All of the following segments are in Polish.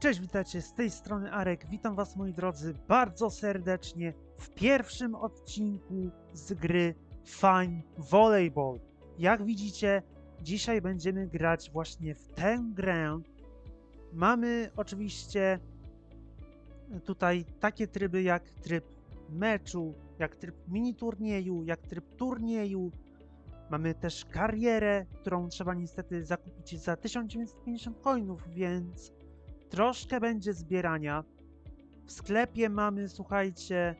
Cześć, witajcie z tej strony Arek. Witam Was, moi drodzy, bardzo serdecznie w pierwszym odcinku z gry Fine Volleyball. Jak widzicie, dzisiaj będziemy grać właśnie w tę grę. Mamy oczywiście tutaj takie tryby jak tryb meczu, jak tryb mini turnieju, jak tryb turnieju. Mamy też karierę, którą trzeba niestety zakupić za 1950 coinów, więc troszkę będzie zbierania. W sklepie mamy, słuchajcie,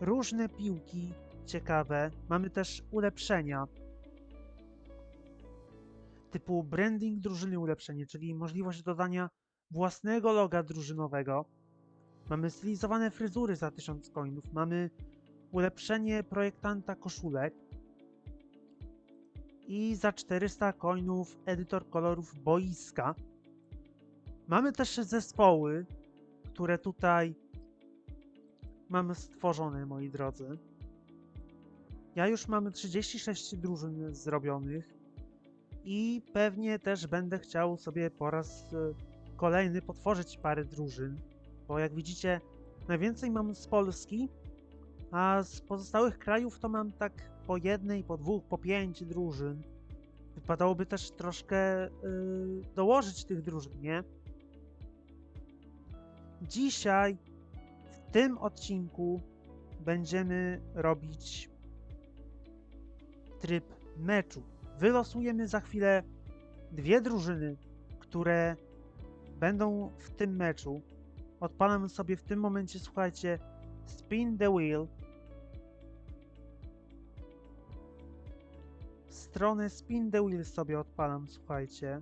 różne piłki ciekawe. Mamy też ulepszenia. Typu branding drużyny ulepszenie, czyli możliwość dodania własnego loga drużynowego. Mamy stylizowane fryzury za 1000 coinów. Mamy ulepszenie projektanta koszulek. I za 400 coinów edytor kolorów boiska. Mamy też zespoły, które tutaj mamy stworzone, moi drodzy. Ja już mamy 36 drużyn zrobionych i pewnie też będę chciał sobie po raz e, kolejny potworzyć parę drużyn, bo jak widzicie, najwięcej mam z Polski, a z pozostałych krajów to mam tak po jednej, po dwóch, po pięć drużyn. Wypadałoby też troszkę yy, dołożyć tych drużyn, nie? Dzisiaj, w tym odcinku, będziemy robić tryb meczu. Wylosujemy za chwilę dwie drużyny, które będą w tym meczu. Odpalam sobie w tym momencie, słuchajcie, Spin the Wheel. Stronę Spin the Wheel sobie odpalam, słuchajcie.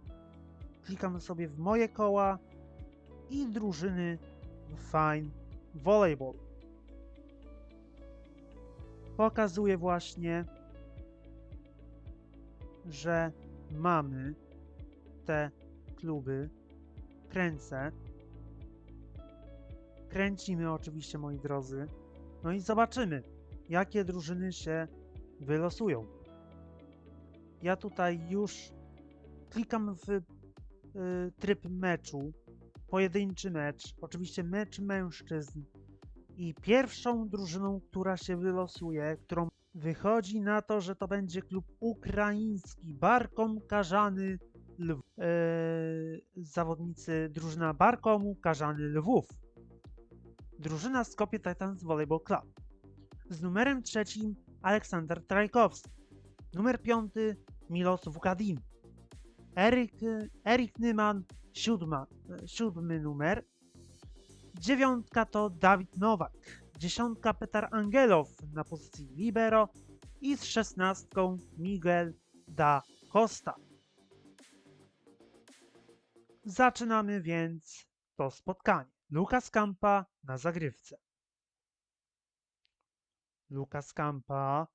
Klikam sobie w moje koła i drużyny Fine Volleyball. Pokazuje właśnie, że mamy te kluby. Kręcę. Kręcimy oczywiście, moi drodzy. No i zobaczymy, jakie drużyny się wylosują. Ja tutaj już klikam w y, tryb meczu, pojedynczy mecz, oczywiście mecz mężczyzn. I pierwszą drużyną, która się wylosuje, którą wychodzi na to, że to będzie klub ukraiński, Barkom Karzany Lwów. Eee, zawodnicy drużyna Barkomu Karzany Lwów. Drużyna Skopie Titans Volleyball Club. Z numerem trzecim Aleksander Trajkowski. Numer piąty Milos Wukadin. Erik, Erik Nyman, siódma, siódmy numer. Dziewiątka to Dawid Nowak. Dziesiątka Petar Angelow na pozycji libero. I z szesnastką Miguel da Costa. Zaczynamy więc to spotkanie. Lukas Kampa na zagrywce. Lukas Kampa.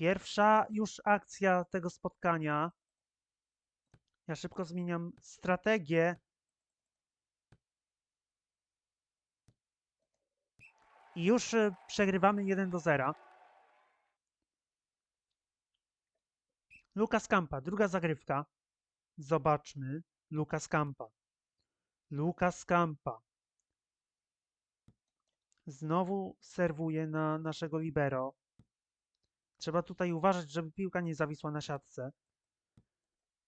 Pierwsza już akcja tego spotkania. Ja szybko zmieniam strategię. I już e, przegrywamy 1 do 0. Lukas Kampa, druga zagrywka. Zobaczmy. Lukas Kampa. Lukas Kampa. Znowu serwuje na naszego libero. Trzeba tutaj uważać, żeby piłka nie zawisła na siatce.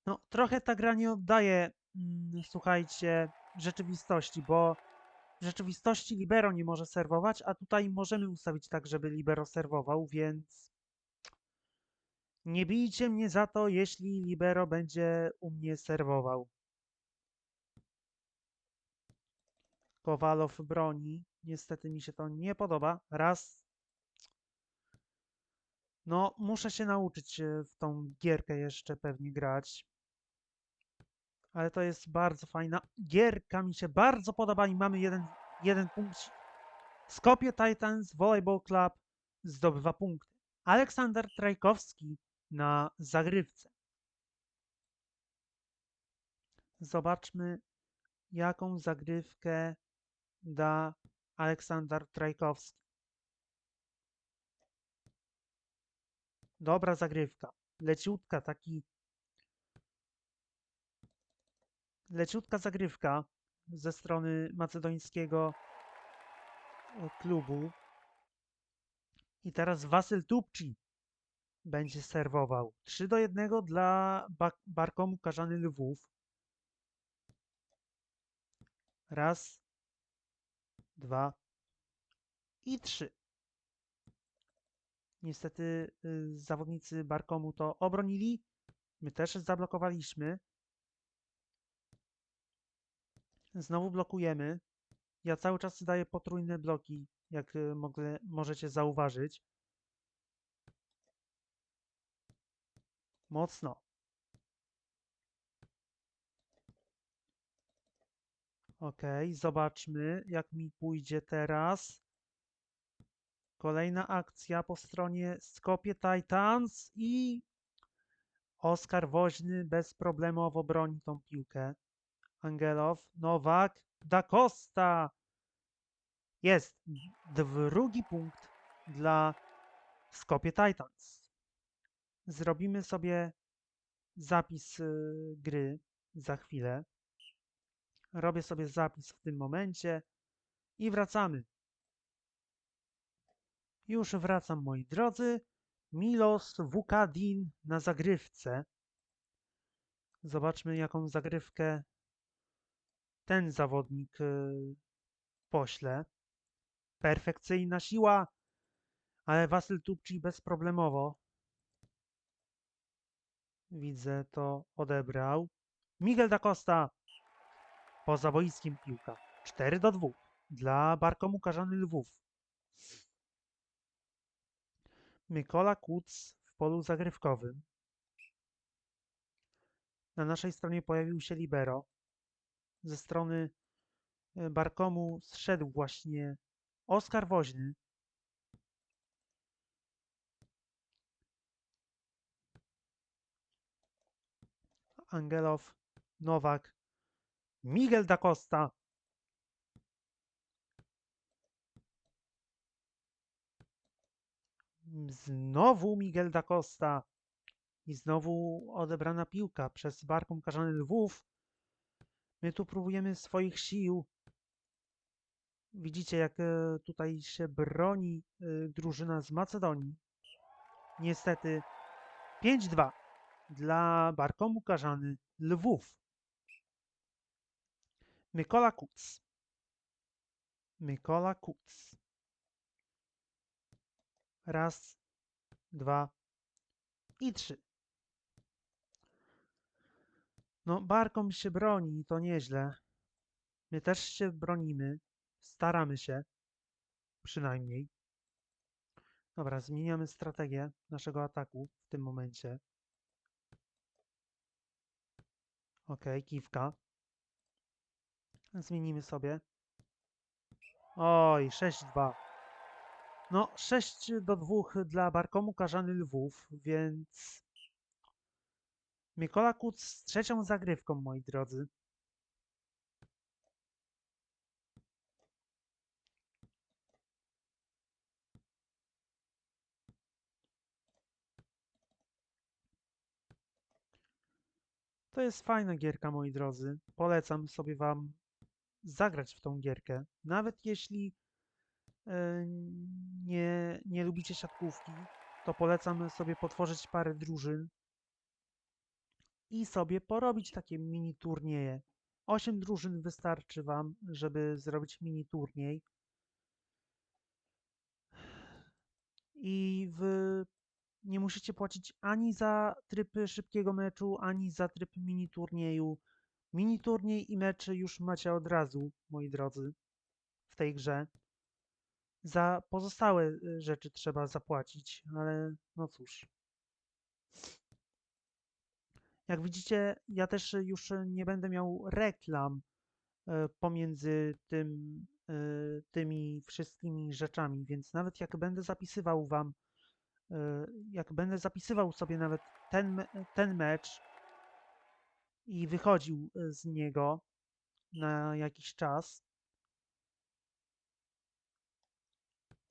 No, trochę ta gra nie oddaje, mm, słuchajcie, rzeczywistości, bo w rzeczywistości libero nie może serwować, a tutaj możemy ustawić tak, żeby libero serwował, więc nie bijcie mnie za to, jeśli libero będzie u mnie serwował. Kowalow broni. Niestety mi się to nie podoba. Raz. No, muszę się nauczyć w tą gierkę jeszcze pewnie grać. Ale to jest bardzo fajna gierka. Mi się bardzo podoba i mamy jeden, jeden punkt. Skopje Titans Volleyball Club zdobywa punkty. Aleksander Trajkowski na zagrywce. Zobaczmy, jaką zagrywkę da Aleksander Trajkowski. Dobra zagrywka. Leciutka, taki leciutka zagrywka ze strony macedońskiego e, klubu. I teraz Wasyl Tupci będzie serwował. 3 do 1 dla Ba- Barkomu Karzany Lwów. Raz, dwa i trzy. Niestety y, zawodnicy Barkomu to obronili. My też zablokowaliśmy. Znowu blokujemy. Ja cały czas daję potrójne bloki, jak y, mogle, możecie zauważyć. Mocno. Ok, zobaczmy, jak mi pójdzie teraz. Kolejna akcja po stronie Skopje Titans i Oskar Woźny bezproblemowo broni tą piłkę. Angelow, Nowak, Da Costa. Jest drugi punkt dla Skopje Titans. Zrobimy sobie zapis y, gry za chwilę. Robię sobie zapis w tym momencie i wracamy. Już wracam, moi drodzy. Milos Wukadin na zagrywce. Zobaczmy, jaką zagrywkę ten zawodnik y, pośle. Perfekcyjna siła, ale Wasyl Tupci bezproblemowo. Widzę, to odebrał. Miguel da Costa poza boiskiem piłka. 4 do 2 dla Barkomu Karzany Lwów. Mykola Kuc w polu zagrywkowym. Na naszej stronie pojawił się Libero. Ze strony e, Barkomu zszedł właśnie Oskar Woźny. Angelow, Nowak, Miguel da Costa. Znowu Miguel da Costa. I znowu odebrana piłka przez Barką Karzany Lwów. My tu próbujemy swoich sił. Widzicie, jak e, tutaj się broni e, drużyna z Macedonii. Niestety 5-2 dla Barkomu Karzany Lwów. Mykola Kuc. Mykola Kuc. Raz, dwa i trzy. No, Barkom się broni, to nieźle. My też się bronimy. Staramy się. Przynajmniej. Dobra, zmieniamy strategię naszego ataku w tym momencie. Ok, kiwka. Zmienimy sobie. Oj, 6-2. No, 6 do 2 dla Barkomu Karzany Lwów, więc... Mikola Kuc z trzecią zagrywką, moi drodzy. To jest fajna gierka, moi drodzy. Polecam sobie wam zagrać w tą gierkę. Nawet jeśli nie, nie lubicie siatkówki, to polecam sobie potworzyć parę drużyn i sobie porobić takie mini turnieje. 8 drużyn wystarczy wam, żeby zrobić mini turniej. I w, nie musicie płacić ani za tryb szybkiego meczu, ani za tryb mini turnieju. Mini turniej i mecze już macie od razu, moi drodzy, w tej grze. Za pozostałe y, rzeczy trzeba zapłacić, ale no cóż. Jak widzicie, ja też już nie będę miał reklam pomiędzy tym, tymi wszystkimi rzeczami, więc nawet jak będę zapisywał wam, jak będę zapisywał sobie nawet ten, ten mecz i wychodził z niego na jakiś czas,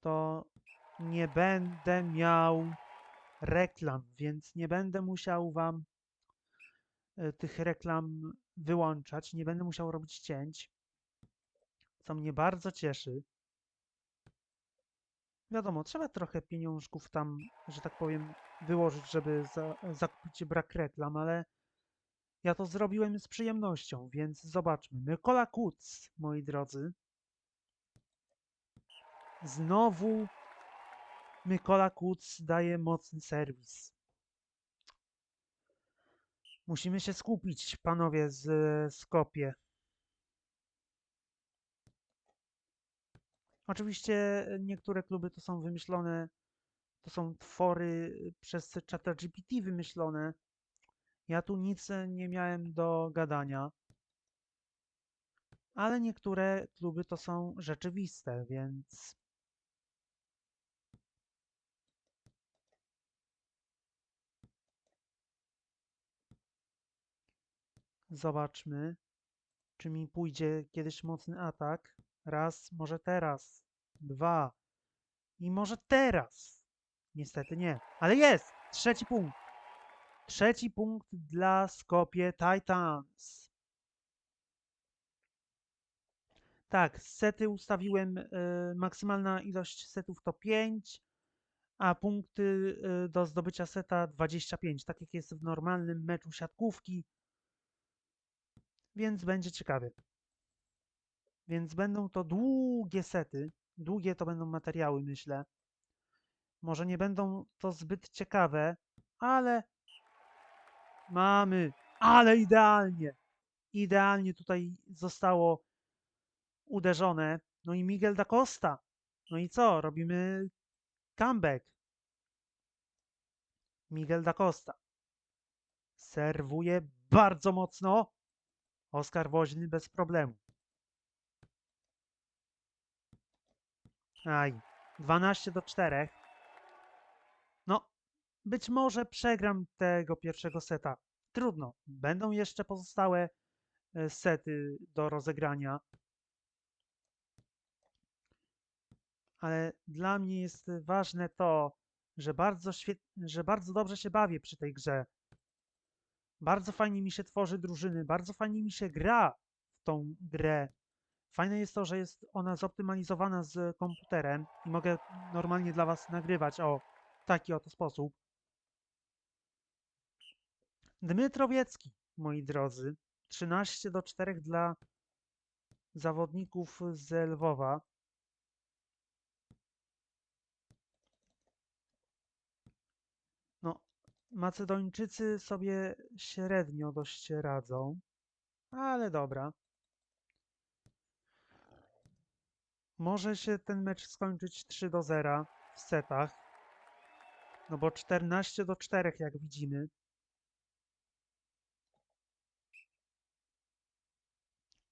to nie będę miał reklam, więc nie będę musiał wam e, tych reklam wyłączać. Nie będę musiał robić cięć, co mnie bardzo cieszy. Wiadomo, trzeba trochę pieniążków tam, że tak powiem, wyłożyć, żeby za, zakupić brak reklam, ale ja to zrobiłem z przyjemnością, więc zobaczmy. Mykola Kuc, moi drodzy. Znowu Mykola Kuc daje mocny serwis. Musimy się skupić, panowie z Skopie. Oczywiście niektóre kluby to są wymyślone, to są twory przez ChatGPT wymyślone. Ja tu nic nie miałem do gadania. Ale niektóre kluby to są rzeczywiste, więc Zobaczmy, czy mi pójdzie kiedyś mocny atak. Raz, może teraz. Dwa. I może teraz. Niestety nie. Ale jest! Trzeci punkt. Trzeci punkt dla Skopie Titans. Tak, sety ustawiłem. y, maksymalna ilość setów to 5, a punkty y, do zdobycia seta 25, tak jak jest w normalnym meczu siatkówki więc będzie ciekawie. Więc będą to długie sety. Długie to będą materiały, myślę. Może nie będą to zbyt ciekawe, ale mamy. Ale idealnie. Idealnie tutaj zostało uderzone. No i Miguel da Costa. No i co? Robimy comeback. Miguel da Costa. Serwuje bardzo mocno. Oskar Woźny bez problemu. Aj, 12 do 4. No, być może przegram tego pierwszego seta. Trudno. Będą jeszcze pozostałe e, sety do rozegrania. Ale dla mnie jest ważne to, że bardzo, że bardzo dobrze się bawię przy tej grze. Bardzo fajnie mi się tworzy drużyny, bardzo fajnie mi się gra w tą grę. Fajne jest to, że jest ona zoptymalizowana z komputerem i mogę normalnie dla Was nagrywać o taki oto sposób. Dmytrowiecki, moi drodzy. 13 do 4 dla zawodników z Lwowa. No, Macedończycy sobie średnio dość radzą, ale dobra. Może się ten mecz skończyć 3 do 0 w setach. No bo 14 do 4, jak widzimy.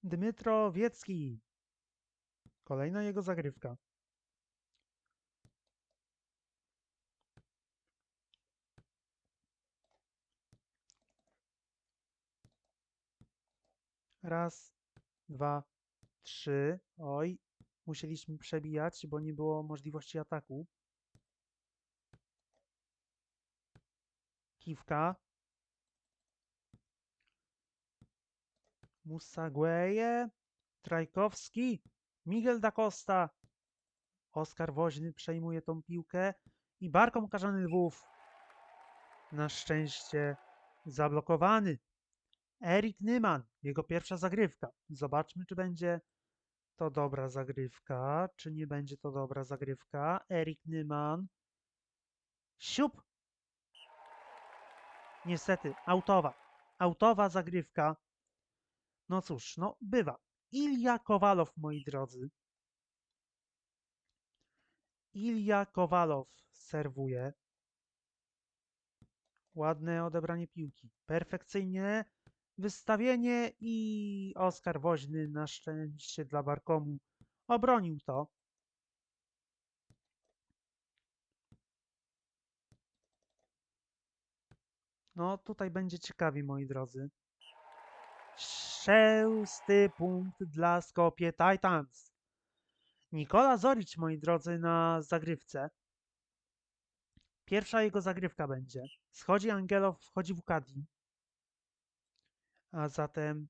Dmytro Wiecki. Kolejna jego zagrywka. Raz, dwa, trzy. Oj, musieliśmy przebijać, bo nie było możliwości ataku. Kiwka. Musagueje. Trajkowski. Miguel da Costa. Oskar Woźny przejmuje tą piłkę i barką karzany Lwów. Na szczęście zablokowany. Erik Nyman, jego pierwsza zagrywka. Zobaczmy, czy będzie to dobra zagrywka, czy nie będzie to dobra zagrywka. Erik Nyman. Siup! Niestety, autowa. Autowa zagrywka. No cóż, no bywa. Ilja Kowalow, moi drodzy. Ilja Kowalow serwuje. Ładne odebranie piłki. Perfekcyjnie wystawienie i Oskar Woźny na szczęście dla Barkomu obronił to. No tutaj będzie ciekawie, moi drodzy. Szósty punkt dla Skopie Titans. Nikola Zoric, moi drodzy, na zagrywce. Pierwsza jego zagrywka będzie. Schodzi Angelow, wchodzi Wukadi. A zatem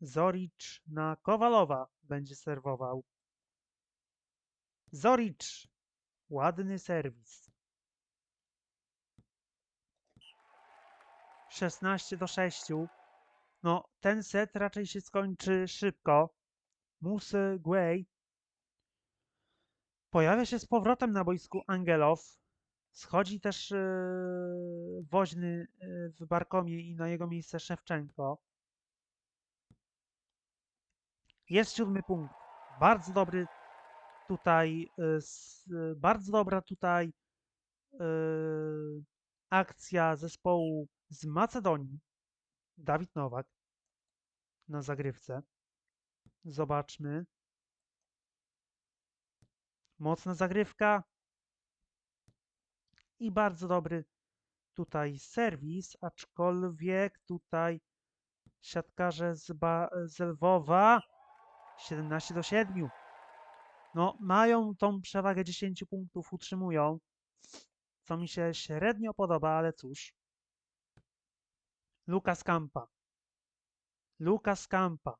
Zoricz na Kowalowa będzie serwował. Zoricz! Ładny serwis. 16 do 6. No, ten set raczej się skończy szybko. Musy Guay pojawia się z powrotem na boisku Angelow. Schodzi też yy, woźny yy, w Barkomie i na jego miejsce Szewczenko. Jest siódmy punkt. Bardzo dobry tutaj, yy, s, bardzo dobra tutaj yy, akcja zespołu z Macedonii. Dawid Nowak na zagrywce. Zobaczmy. Mocna zagrywka. I bardzo dobry tutaj serwis, aczkolwiek tutaj siatkarze z, ba z Lwowa 17 do 7. No, mają tą przewagę 10 punktów, utrzymują, co mi się średnio podoba, ale cóż. Lukas Kampa. Lukas Kampa.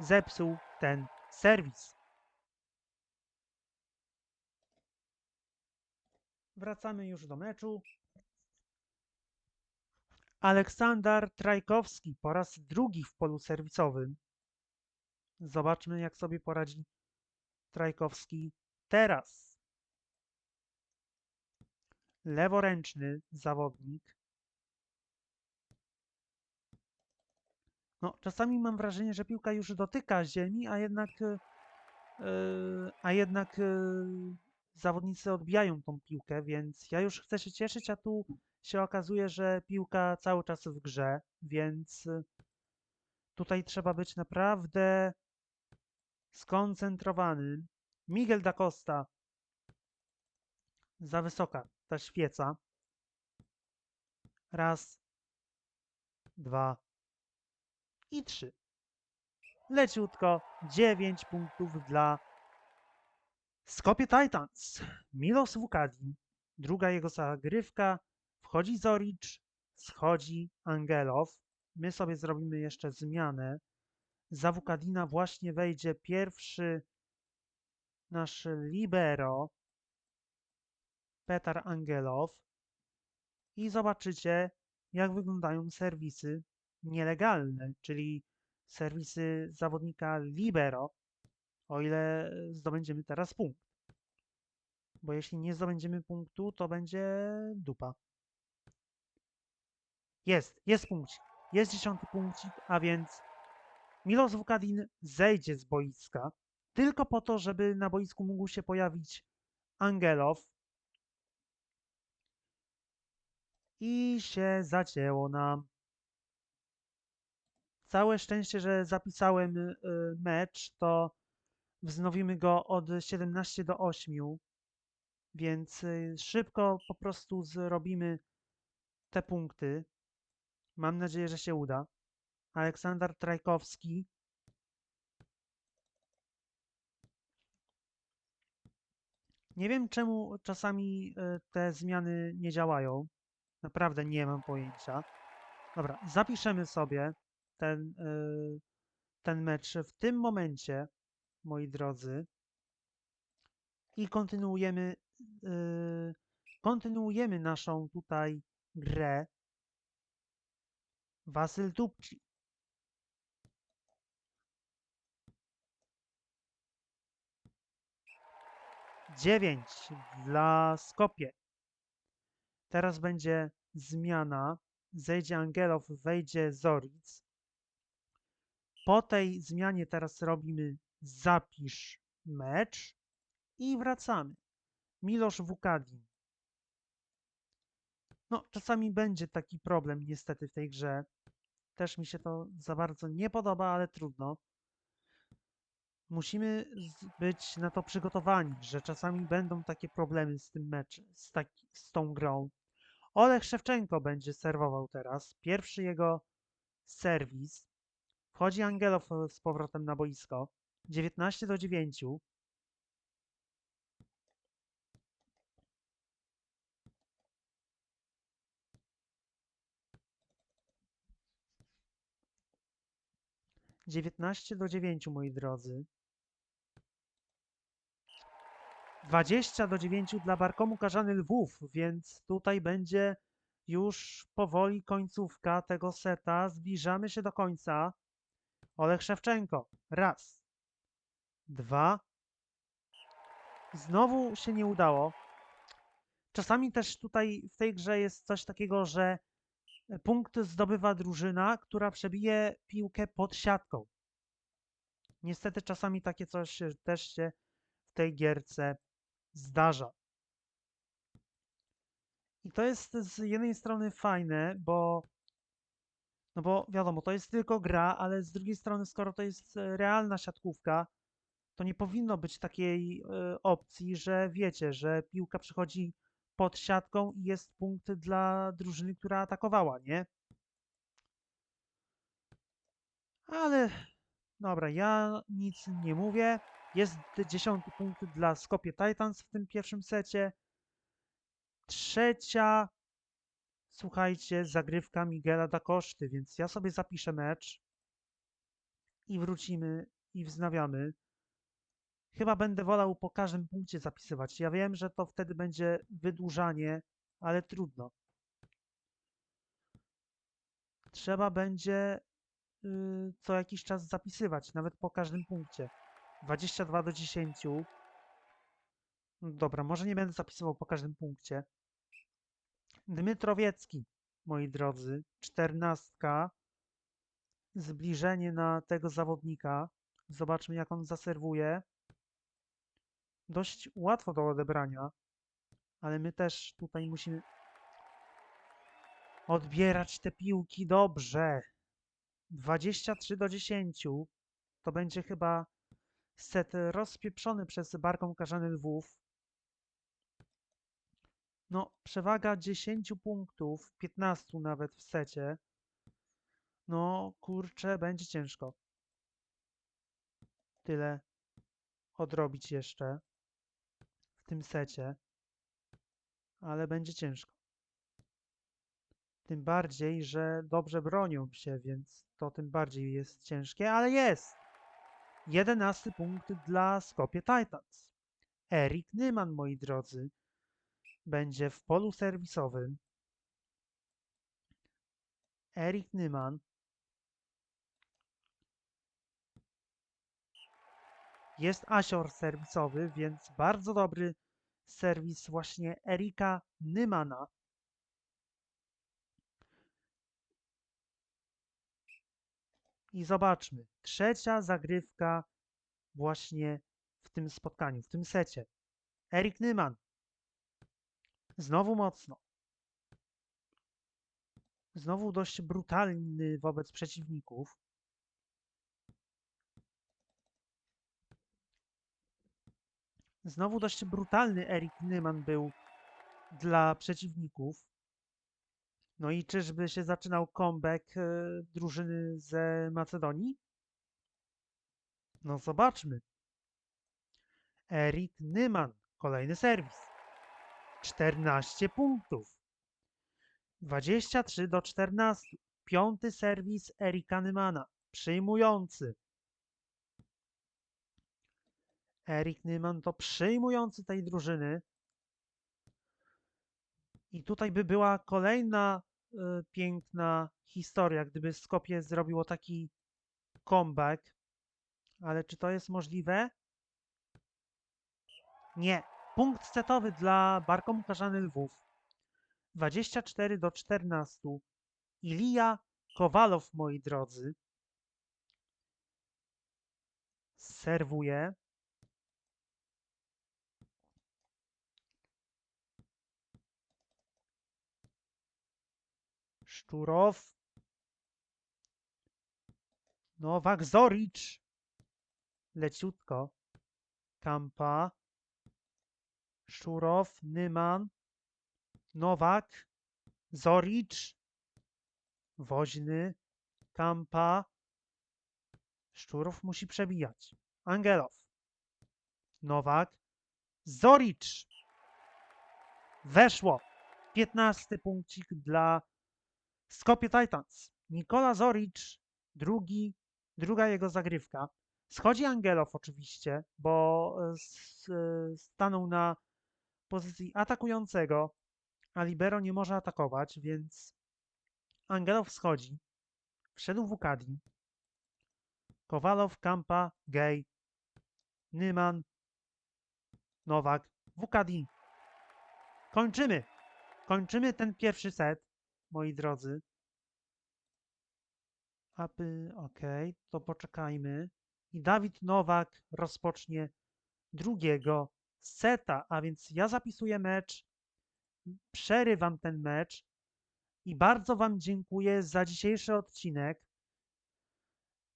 Zepsuł ten serwis. Wracamy już do meczu. Aleksander Trajkowski po raz drugi w polu serwisowym. Zobaczmy, jak sobie poradzi Trajkowski teraz. Leworęczny zawodnik. No, czasami mam wrażenie, że piłka już dotyka ziemi, a jednak, yy, a jednak yy, zawodnicy odbijają tą piłkę, więc ja już chcę się cieszyć, a tu się okazuje, że piłka cały czas w grze, więc tutaj trzeba być naprawdę skoncentrowanym. Miguel da Costa za wysoka ta świeca. Raz, dwa i trzy. Leciutko, dziewięć punktów dla Skopie Titans. Milos Wukadin. Druga jego zagrywka. Wchodzi Zoricz, schodzi Angelow. My sobie zrobimy jeszcze zmianę. Za Wukadina właśnie wejdzie pierwszy nasz libero Petar Angelow i zobaczycie jak wyglądają serwisy nielegalne, czyli serwisy zawodnika libero, o ile zdobędziemy teraz punkt. Bo jeśli nie zdobędziemy punktu, to będzie dupa. Jest, jest punkcik. Jest dziesiąty punkcik, a więc Milos Wukadin zejdzie z boiska tylko po to, żeby na boisku mógł się pojawić Angelow. I się zacięło nam. Całe szczęście, że zapisałem y, mecz, to wznowimy go od 17 do 8, więc y, szybko po prostu zrobimy te punkty. Mam nadzieję, że się uda. Aleksander Trajkowski. Nie wiem, czemu czasami y, te zmiany nie działają. Naprawdę nie mam pojęcia. Dobra, zapiszemy sobie ten, y, ten mecz w tym momencie, moi drodzy. I kontynuujemy, y, kontynuujemy naszą tutaj grę. Wasyl Tupci. Dziewięć dla Skopie. Teraz będzie zmiana. Zejdzie Angelow, wejdzie Zoric. Po tej zmianie teraz robimy zapisz mecz i wracamy. Milosz Wukadin. No, czasami będzie taki problem niestety w tej grze. Też mi się to za bardzo nie podoba, ale trudno. Musimy być na to przygotowani, że czasami będą takie problemy z tym meczem, z, taki, z tą grą. Olech Szewczenko będzie serwował teraz. Pierwszy jego serwis. Wchodzi Angelow z powrotem na boisko. 19 do 9. 19 do 9, moi drodzy. 20 do 9 dla Barkomu Karzany Lwów, więc tutaj będzie już powoli końcówka tego seta. Zbliżamy się do końca. Olech Szewczenko. Raz. Dwa. Znowu się nie udało. Czasami też tutaj w tej grze jest coś takiego, że punkt zdobywa drużyna, która przebije piłkę pod siatką. Niestety czasami takie coś też się w tej gierce zdarza. I to jest z jednej strony fajne, bo no bo wiadomo, to jest tylko gra, ale z drugiej strony, skoro to jest e, realna siatkówka, to nie powinno być takiej e, opcji, że wiecie, że piłka przychodzi pod siatką i jest punkt dla drużyny, która atakowała, nie? Ale dobra, ja nic nie mówię. Jest dziesiąty punkt dla Skopje Titans w tym pierwszym secie. Trzecia, słuchajcie, zagrywka Miguela da Koszty, więc ja sobie zapiszę mecz i wrócimy i wznawiamy. Chyba będę wolał po każdym punkcie zapisywać. Ja wiem, że to wtedy będzie wydłużanie, ale trudno. Trzeba będzie y, co jakiś czas zapisywać, nawet po każdym punkcie. 22 do 10. No Dobra, może nie będę zapisywał po każdym punkcie. Dmytrowiecki, moi drodzy, czternastka. Zbliżenie na tego zawodnika. Zobaczmy, jak on zaserwuje. Dość łatwo do odebrania, ale my też tutaj musimy odbierać te piłki dobrze. 23 do 10. To będzie chyba set rozpieprzony przez Barką Karzany Lwów. No, przewaga 10 punktów, 15 nawet w secie. No, kurczę, będzie ciężko. Tyle odrobić jeszcze tym secie, ale będzie ciężko. Tym bardziej, że dobrze bronią się, więc to tym bardziej jest ciężkie, ale jest! 11 punkt dla Skopje Titans. Erik Nyman, moi drodzy, będzie w polu serwisowym. Erik Nyman jest asior serwisowy, więc bardzo dobry serwis właśnie Erika Nymana. I zobaczmy, trzecia zagrywka właśnie w tym spotkaniu, w tym secie. Erik Nyman. Znowu mocno. Znowu dość brutalny wobec przeciwników. Znowu dość brutalny Erik Nyman był dla przeciwników. No i czyżby się zaczynał comeback e, drużyny z Macedonii? No zobaczmy. Erik Nyman, kolejny serwis. 14 punktów. 23 do 14. Piąty serwis Erika Nymana. Przyjmujący. Erik Nyman to przyjmujący tej drużyny. I tutaj by była kolejna y, piękna historia, gdyby Skopje zrobiło taki comeback. Ale czy to jest możliwe? Nie. Punkt setowy dla Barkomu Karzany Lwów. 24 do 14. Ilija Kowalow, moi drodzy. Serwuje. Szczurow. Nowak Zoricz. Leciutko. Kampa. Szczurow, Nyman, Nowak, Zoricz, Woźny, Kampa. Szczurow musi przebijać. Angelow, Nowak, Zoricz. Weszło. 15 punkcik dla Skopje Titans. Nikola Zoricz, drugi druga jego zagrywka. Schodzi Angelow oczywiście, bo e, e, stanął na pozycji atakującego, a Libero nie może atakować, więc Angelow schodzi. Wszedł Wukadi. Kowalow, Kampa, Gay, Nyman, Nowak, Wukadi. Kończymy. Kończymy ten pierwszy set, moi drodzy. Apy, ok, to poczekajmy. I Dawid Nowak rozpocznie drugiego seta, a więc ja zapisuję mecz, przerywam ten mecz i bardzo Wam dziękuję za dzisiejszy odcinek.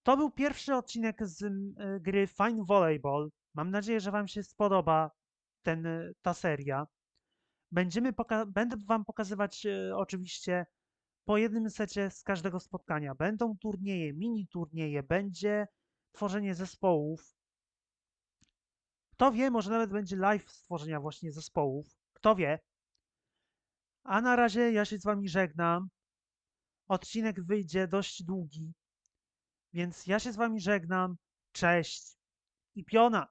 To był pierwszy odcinek z e, gry Fine Volleyball. Mam nadzieję, że Wam się spodoba ten, ta seria. Będziemy będę Wam pokazywać e, oczywiście po jednym secie z każdego spotkania. Będą turnieje, mini turnieje, będzie tworzenie zespołów. Kto wie, może nawet będzie live stworzenia właśnie zespołów. Kto wie. A na razie ja się z Wami żegnam. Odcinek wyjdzie dość długi, więc ja się z Wami żegnam. Cześć i piona!